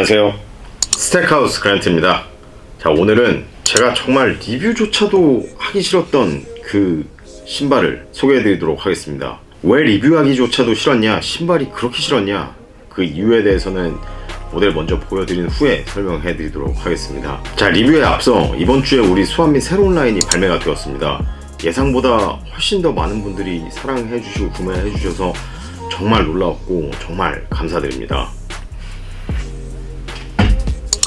안녕하세요. 스택하우스 그란트입니다. 자, 오늘은 제가 정말 리뷰조차도 하기 싫었던 그 신발을 소개해 드리도록 하겠습니다. 왜 리뷰하기조차도 싫었냐? 신발이 그렇게 싫었냐? 그 이유에 대해서는 모델 먼저 보여드린 후에 설명해 드리도록 하겠습니다. 자, 리뷰에 앞서 이번 주에 우리 수완미 새로운 라인이 발매가 되었습니다. 예상보다 훨씬 더 많은 분들이 사랑해 주시고 구매해 주셔서 정말 놀라웠고 정말 감사드립니다.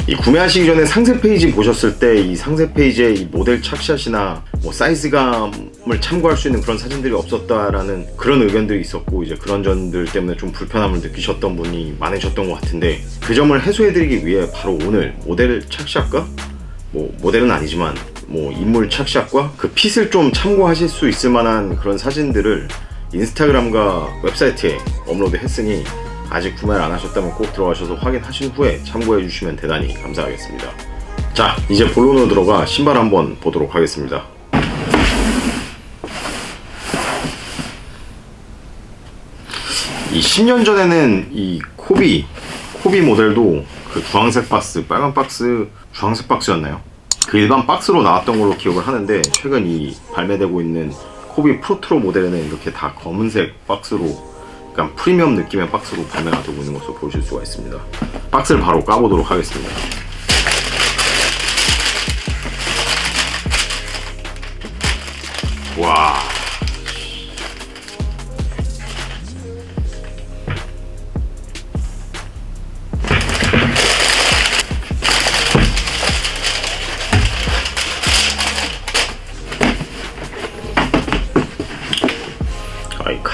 이 구매하시기 전에 상세 페이지 보셨을 때 이 상세 페이지에 이 모델 착샷이나 뭐 사이즈감을 참고할 수 있는 그런 사진들이 없었다라는 그런 의견들이 있었고 이제 그런 점들 때문에 좀 불편함을 느끼셨던 분이 많으셨던 것 같은데 그 점을 해소해드리기 위해 바로 오늘 모델 착샷과? 뭐 모델은 아니지만 뭐 인물 착샷과? 그 핏을 좀 참고하실 수 있을 만한 그런 사진들을 인스타그램과 웹사이트에 업로드 했으니 아직 구매를 안 하셨다면 꼭 들어가셔서 확인하신 후에 참고해 주시면 대단히 감사하겠습니다. 자, 이제 본론으로 들어가 신발 한번 보도록 하겠습니다. 이 10년 전에는 이 코비 코비 모델도 그 주황색 박스, 빨간 박스, 주황색 박스였나요? 그 일반 박스로 나왔던 걸로 기억을 하는데 최근 이 발매되고 있는 코비 프로트로 모델에는 이렇게 다 검은색 박스로 약간 프리미엄 느낌의 박스로 발매가 되고 있는 것을 보실 수가 있습니다. 박스를 바로 까보도록 하겠습니다.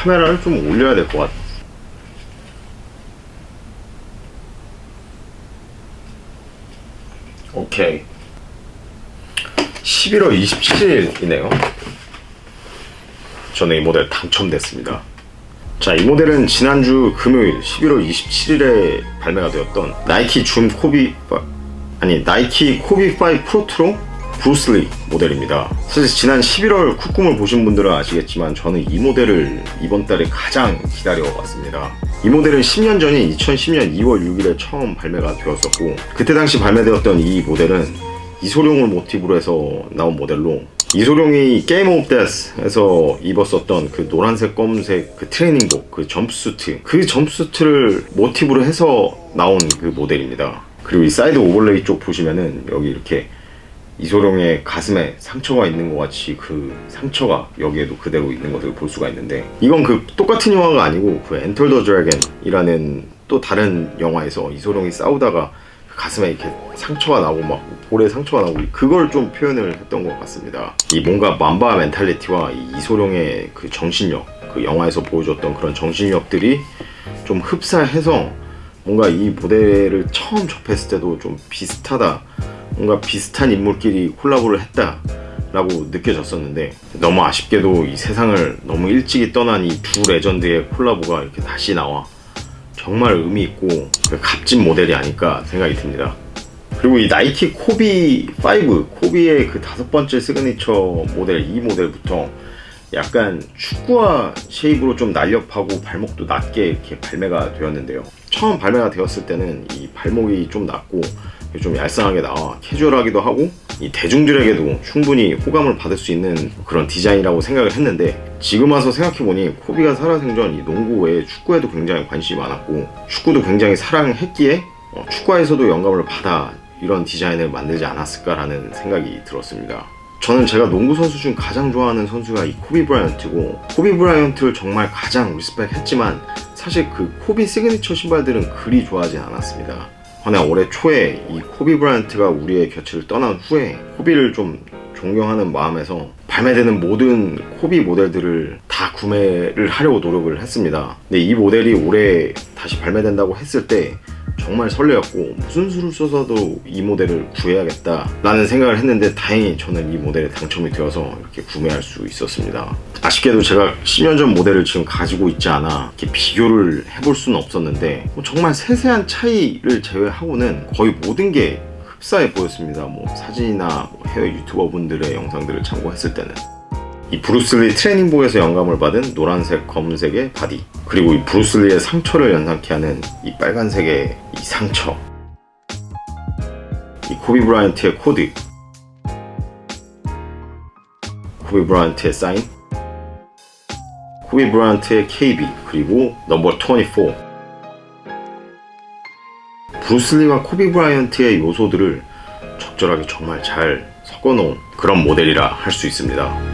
카메라를 좀 올려야 될 것 같아. 오케이. 11월 27일이네요. 저는 이 모델 당첨됐습니다. 자, 이 모델은 지난주 금요일 11월 27일에 발매가 되었던 나이키 줌 코비 파- 아니 나이키 코비 5 프로트로 브루슬리 모델입니다. 사실 지난 11월 쿡꿈을 보신 분들은 아시겠지만 저는 이 모델을 이번 달에 가장 기다려왔습니다. 이 모델은 10년 전인 2010년 2월 6일에 처음 발매가 되었었고 그때 당시 발매되었던 이 모델은 이소룡을 모티브로 해서 나온 모델로 이소룡이 게임 오브 데스에서 입었었던 그 노란색 검은색 그 트레이닝복 그 점프수트 그 점프수트를 모티브로 해서 나온 그 모델입니다 그리고 이 사이드 오버레이 쪽 보시면은 여기 이렇게 이소룡의 가슴에 상처가 있는 것 같이 그 상처가 여기에도 그대로 있는 것을 볼 수가 있는데 이건 그 똑같은 영화가 아니고 그 엔터 더 드래곤이라는 또 다른 영화에서 이소룡이 싸우다가 그 가슴에 이렇게 상처가 나고 막 볼에 상처가 나고 그걸 좀 표현을 했던 것 같습니다. 이 뭔가 맘바 멘탈리티와 이 이소룡의 그 정신력 그 영화에서 보여줬던 그런 정신력들이 좀 흡사해서 뭔가 이 모델을 처음 접했을 때도 좀 비슷하다. 뭔가 비슷한 인물끼리 콜라보를 했다라고 느껴졌었는데 너무 아쉽게도 이 세상을 너무 일찍이 떠난 이 두 레전드의 콜라보가 이렇게 다시 나와 정말 의미 있고 그 값진 모델이 아닐까 생각이 듭니다. 그리고 이 나이키 코비 5, 코비의 그 다섯 번째 시그니처 모델 이 모델부터 약간 축구화 쉐입으로 좀 날렵하고 발목도 낮게 이렇게 발매가 되었는데요. 처음 발매가 되었을 때는 이 발목이 좀 낮고 좀 얄쌍하게 나와 캐주얼하기도 하고 이 대중들에게도 충분히 호감을 받을 수 있는 그런 디자인이라고 생각을 했는데 지금 와서 생각해보니 코비가 살아생전 이 농구 외에 축구에도 굉장히 관심이 많았고 축구도 굉장히 사랑했기에 어, 축구에서도 영감을 받아 이런 디자인을 만들지 않았을까라는 생각이 들었습니다. 저는 제가 농구 선수 중 가장 좋아하는 선수가 이 코비 브라이언트고 코비 브라이언트를 정말 가장 리스펙했지만 사실 그 코비 시그니처 신발들은 그리 좋아하진 않았습니다. 허나 올해 초에 이 코비 브라이언트가 우리의 곁을 떠난 후에 코비를 좀 존경하는 마음에서 발매되는 모든 코비 모델들을 다 구매를 하려고 노력을 했습니다. 근데 이 모델이 올해 다시 발매된다고 했을 때 정말 설레었고 무슨 수를 써서도 이 모델을 구해야겠다 라는 생각을 했는데 다행히 저는 이 모델에 당첨이 되어서 이렇게 구매할 수 있었습니다. 아쉽게도 제가 10년 전 모델을 지금 가지고 있지 않아 이렇게 비교를 해볼 수는 없었는데 뭐 정말 세세한 차이를 제외하고는 거의 모든 게 흡사해 보였습니다. 뭐 사진이나 뭐 해외 유튜버 분들의 영상들을 참고했을 때는 이 브루슬리 트레이닝복에서 영감을 받은 노란색, 검은색의 바디 그리고 이 브루슬리의 상처를 연상케 하는 이 빨간색의 이 상처. 코비 브라이언트의 코드. 코비 브라이언트의 사인. 코비 브라이언트의 KB 그리고 넘버 24 브루슬리와 코비 브라이언트의 요소들을 적절하게 정말 잘 섞어놓은 그런 모델이라 할 수 있습니다.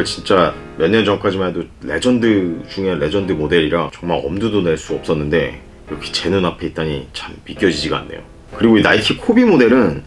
모델 진짜 몇 년 전까지만 해도 레전드 중에 레전드 모델이라 정말 엄두도 낼 수 없었는데 이렇게 제 눈앞에 있다니 참 믿겨지지가 않네요. 그리고 이 나이키 코비 모델은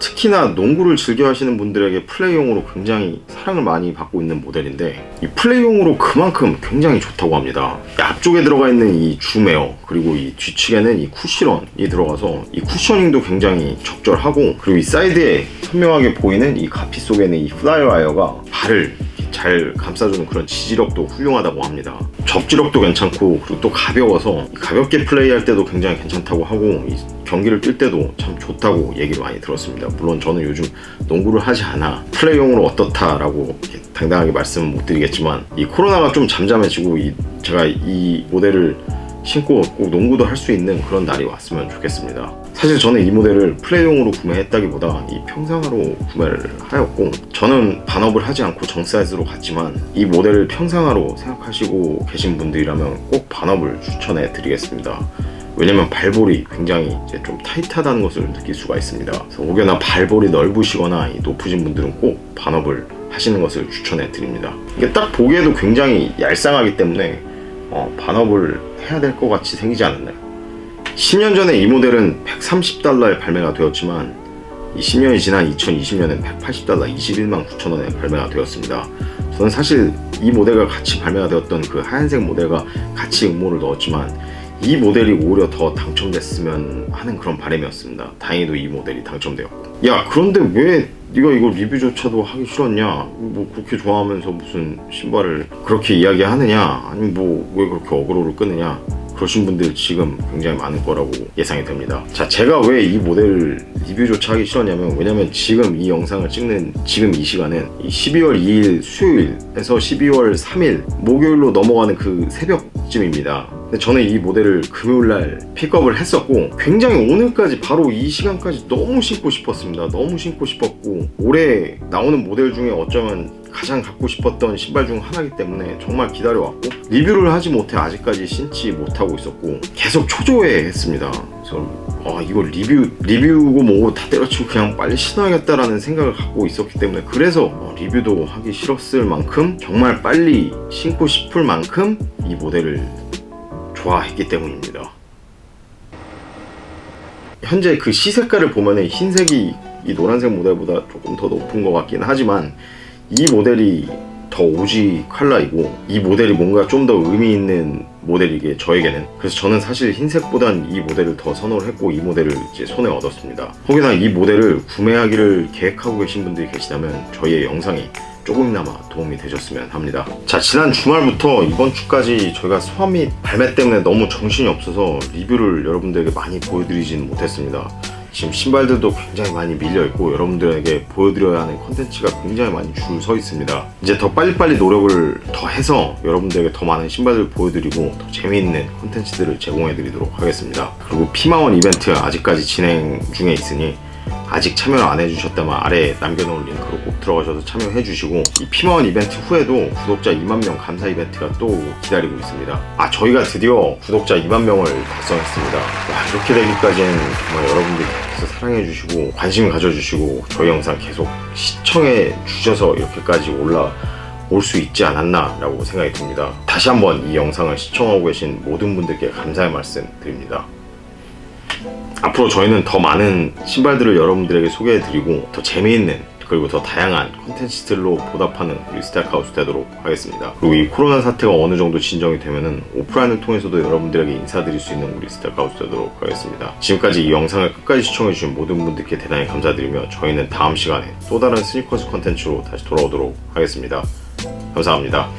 특히나 농구를 즐겨 하시는 분들에게 플레이용으로 굉장히 사랑을 많이 받고 있는 모델인데 이 플레이용으로 그만큼 굉장히 좋다고 합니다. 이 앞쪽에 들어가 있는 이 줌에어 그리고 이 뒤측에는 이 쿠션이 들어가서 이 쿠셔닝도 굉장히 적절하고 그리고 이 사이드에 선명하게 보이는 이 가피 속에는 이 플라이 와이어가 발을 잘 감싸주는 그런 지지력도 훌륭하다고 합니다. 접지력도 괜찮고 그리고 또 가벼워서 가볍게 플레이할 때도 굉장히 괜찮다고 하고 이 경기를 뛸 때도 참 좋다고 얘기를 많이 들었습니다. 물론 저는 요즘 농구를 하지 않아 플레이용으로 어떻다라고 당당하게 말씀은 못 드리겠지만 이 코로나가 좀 잠잠해지고 이 제가 이 모델을 신고 꼭 농구도 할 수 있는 그런 날이 왔으면 좋겠습니다. 사실 저는 이 모델을 플레이용으로 구매했다기보다 이 평상화로 구매를 하였고 저는 반업을 하지 않고 정사이즈로 갔지만 이 모델을 평상화로 생각하시고 계신 분들이라면 꼭 반업을 추천해 드리겠습니다. 왜냐면 발볼이 굉장히 이제 좀 타이트하다는 것을 느낄 수가 있습니다. 혹여나 발볼이 넓으시거나 이 높으신 분들은 꼭 반업을 하시는 것을 추천해 드립니다. 이게 딱 보기에도 굉장히 얄쌍하기 때문에 어, 반업을 해야 될 것 같이 생기지 않았나요? 10년 전에 이 모델은 130달러에 발매가 되었지만 이 10년이 지난 2020년엔 180달러 21만 9천 원에 발매가 되었습니다. 저는 사실 이 모델과 같이 발매가 되었던 그 하얀색 모델과 같이 응모를 넣었지만 이 모델이 오히려 더 당첨됐으면 하는 그런 바람이었습니다. 다행히도 이 모델이 당첨되었고. 야 그런데 왜 네가 이거 리뷰조차도 하기 싫었냐? 뭐 그렇게 좋아하면서 무슨 신발을 그렇게 이야기하느냐? 아니 뭐왜 그렇게 어그로를 끄느냐? 그러신 분들 지금 굉장히 많을 거라고 예상이 됩니다. 자, 제가 왜 이 모델 리뷰조차 하기 싫었냐면, 왜냐면 지금 이 영상을 찍는 지금 이 시간은 이 12월 2일 수요일에서 12월 3일 목요일로 넘어가는 그 새벽쯤입니다. 근데 저는 이 모델을 금요일날 픽업을 했었고, 굉장히 오늘까지 바로 이 시간까지 너무 신고 싶었습니다. 너무 신고 싶었고, 올해 나오는 모델 중에 어쩌면 가장 갖고 싶었던 신발 중 하나이기 때문에 정말 기다려왔고 리뷰를 하지 못해 아직까지 신지 못하고 있었고 계속 초조해 했습니다. 아 이거 리뷰 리뷰고 뭐고 다 때려치고 그냥 빨리 신어야겠다라는 생각을 갖고 있었기 때문에 그래서 어, 리뷰도 하기 싫었을 만큼 정말 빨리 신고 싶을 만큼 이 모델을 좋아했기 때문입니다. 현재 그 시 색깔을 보면은 흰색이 이 노란색 모델보다 조금 더 높은 것 같긴 하지만 이 모델이 더 오지 컬러이고 이 모델이 뭔가 좀 더 의미 있는 모델이게 저에게는. 그래서 저는 사실 흰색보단 이 모델을 더 선호를 했고 이 모델을 이제 손에 얻었습니다. 혹여나 이 모델을 구매하기를 계획하고 계신 분들이 계시다면 저희의 영상이 조금이나마 도움이 되셨으면 합니다. 자 지난 주말부터 이번 주까지 저희가 소환 및 발매 때문에 너무 정신이 없어서 리뷰를 여러분들에게 많이 보여드리지는 못했습니다 지금 신발들도 굉장히 많이 밀려 있고 여러분들에게 보여드려야 하는 컨텐츠가 굉장히 많이 줄 서 있습니다. 이제 더 빨리빨리 노력을 더 해서 여러분들에게 더 많은 신발들을 보여드리고 더 재미있는 컨텐츠들을 제공해드리도록 하겠습니다. 그리고 피마원 이벤트 아직까지 진행 중에 있으니 아직 참여를 안 해주셨다면 아래에 남겨놓은 링크로 꼭 들어가셔서 참여해 주시고 이 피마원 이벤트 후에도 구독자 2만 명 감사 이벤트가 또 기다리고 있습니다. 아 저희가 드디어 구독자 2만 명을 달성했습니다. 와 이렇게 되기까지는 정말 여러분들이 계속 사랑해 주시고 관심 가져주시고 저희 영상 계속 시청해 주셔서 이렇게까지 올라 올수 있지 않았나라고 생각이 듭니다. 다시 한번 이 영상을 시청하고 계신 모든 분들께 감사의 말씀 드립니다 앞으로 저희는 더 많은 신발들을 여러분들에게 소개해드리고 더 재미있는 그리고 더 다양한 콘텐츠들로 보답하는 우리 스타카우스 되도록 하겠습니다. 그리고 이 코로나 사태가 어느 정도 진정이 되면은 오프라인을 통해서도 여러분들에게 인사드릴 수 있는 우리 스타카우스 되도록 하겠습니다. 지금까지 이 영상을 끝까지 시청해주신 모든 분들께 대단히 감사드리며 저희는 다음 시간에 또 다른 스니커스 콘텐츠로 다시 돌아오도록 하겠습니다. 감사합니다.